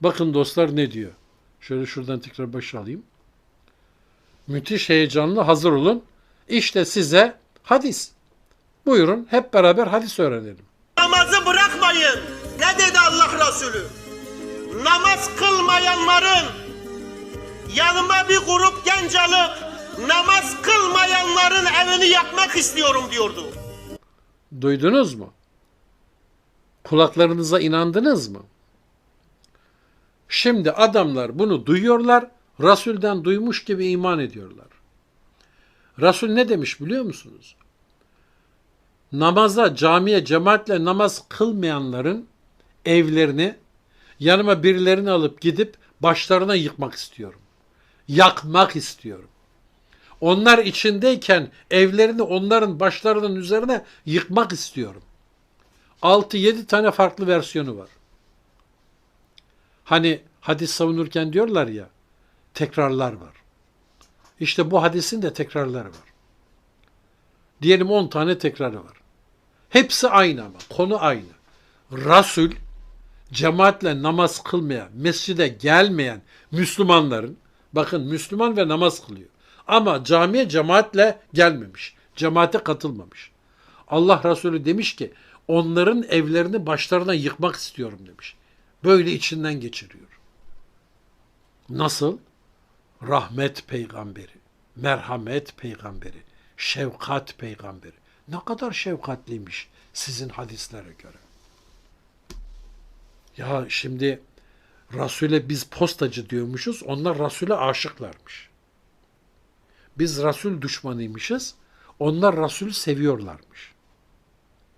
Bakın dostlar ne diyor. Şöyle şuradan tekrar başa alayım. Müthiş heyecanlı hazır olun. İşte size hadis. Buyurun hep beraber hadis öğrenelim. Namazı bırakmayın. Ne dedi Allah Resulü? Namaz kılmayanların yanıma bir grup genç alıp namaz kılmayanların evini yakmak istiyorum diyordu. Duydunuz mu? Kulaklarınıza inandınız mı? Şimdi adamlar bunu duyuyorlar, Resul'den duymuş gibi iman ediyorlar. Resul ne demiş biliyor musunuz? Namaza, camiye, cemaatle namaz kılmayanların evlerini yanıma birilerini alıp gidip başlarına yıkmak istiyorum. Yakmak istiyorum. Onlar içindeyken evlerini onların başlarının üzerine yıkmak istiyorum. 6-7 tane farklı versiyonu var. Hani hadis savunurken diyorlar ya tekrarlar var. İşte bu hadisin de tekrarları var. Diyelim 10 tane tekrarı var. Hepsi aynı ama konu aynı. Rasul cemaatle namaz kılmayan, mescide gelmeyen Müslümanların bakın Müslüman ve namaz kılıyor. Ama camiye cemaatle gelmemiş. Cemaate katılmamış. Allah Resulü demiş ki onların evlerini başlarına yıkmak istiyorum demiş. Böyle içinden geçiriyor. Nasıl? Rahmet peygamberi, merhamet peygamberi, şefkat peygamberi. Ne kadar şefkatliymiş sizin hadislere göre. Ya şimdi Resul'e biz postacı diyormuşuz, onlar Resul'e aşıklarmış. Biz Resul düşmanıymışız, onlar Resul'ü seviyorlarmış.